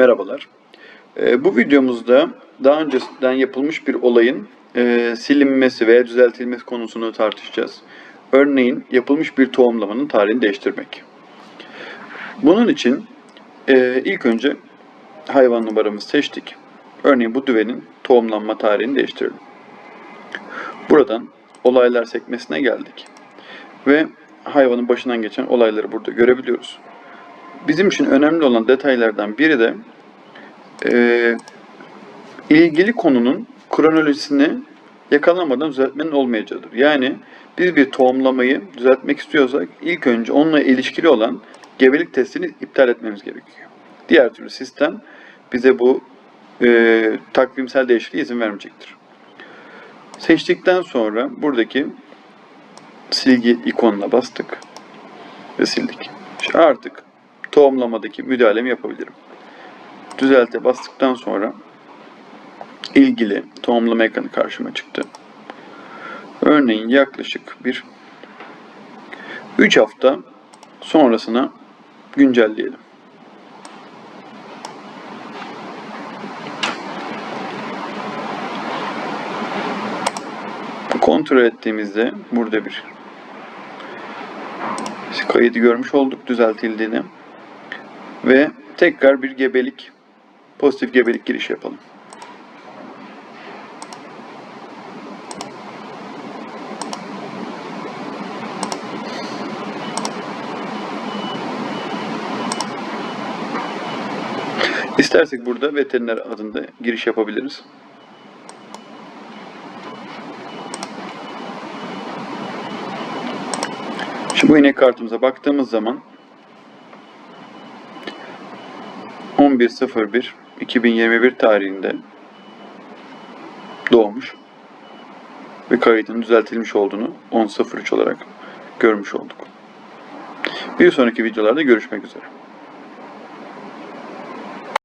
Merhabalar. Ee, Bu videomuzda daha önceden yapılmış bir olayın e, silinmesi veya düzeltilmesi konusunu tartışacağız. Örneğin yapılmış bir tohumlamanın tarihini değiştirmek. Bunun için e, ilk önce hayvan numaramızı seçtik. Örneğin bu düvenin tohumlanma tarihini değiştirelim. Buradan olaylar sekmesine geldik. Ve hayvanın başından geçen olayları burada görebiliyoruz. Bizim için önemli olan detaylardan biri de e, ilgili konunun kronolojisini yakalamadan düzeltmenin olmayacağıdır. Yani biz bir tohumlamayı düzeltmek istiyorsak ilk önce onunla ilişkili olan gebelik testini iptal etmemiz gerekiyor. Diğer türlü sistem bize bu e, takvimsel değişikliğe izin vermeyecektir. Seçtikten sonra buradaki silgi ikonuna bastık ve sildik. Şimdi artık tohumlamadaki müdahalemi yapabilirim. Düzelte bastıktan sonra ilgili tohumlama ekranı karşıma çıktı. Örneğin yaklaşık bir 3 hafta sonrasına güncelleyelim. Kontrol ettiğimizde burada bir kaydı görmüş olduk düzeltildiğini ve tekrar bir gebelik pozitif gebelik giriş yapalım. İstersek burada veteriner adında giriş yapabiliriz. Şimdi bu inek kartımıza baktığımız zaman 11.01.2021 tarihinde doğmuş ve kaydının düzeltilmiş olduğunu 10.03 olarak görmüş olduk. Bir sonraki videolarda görüşmek üzere.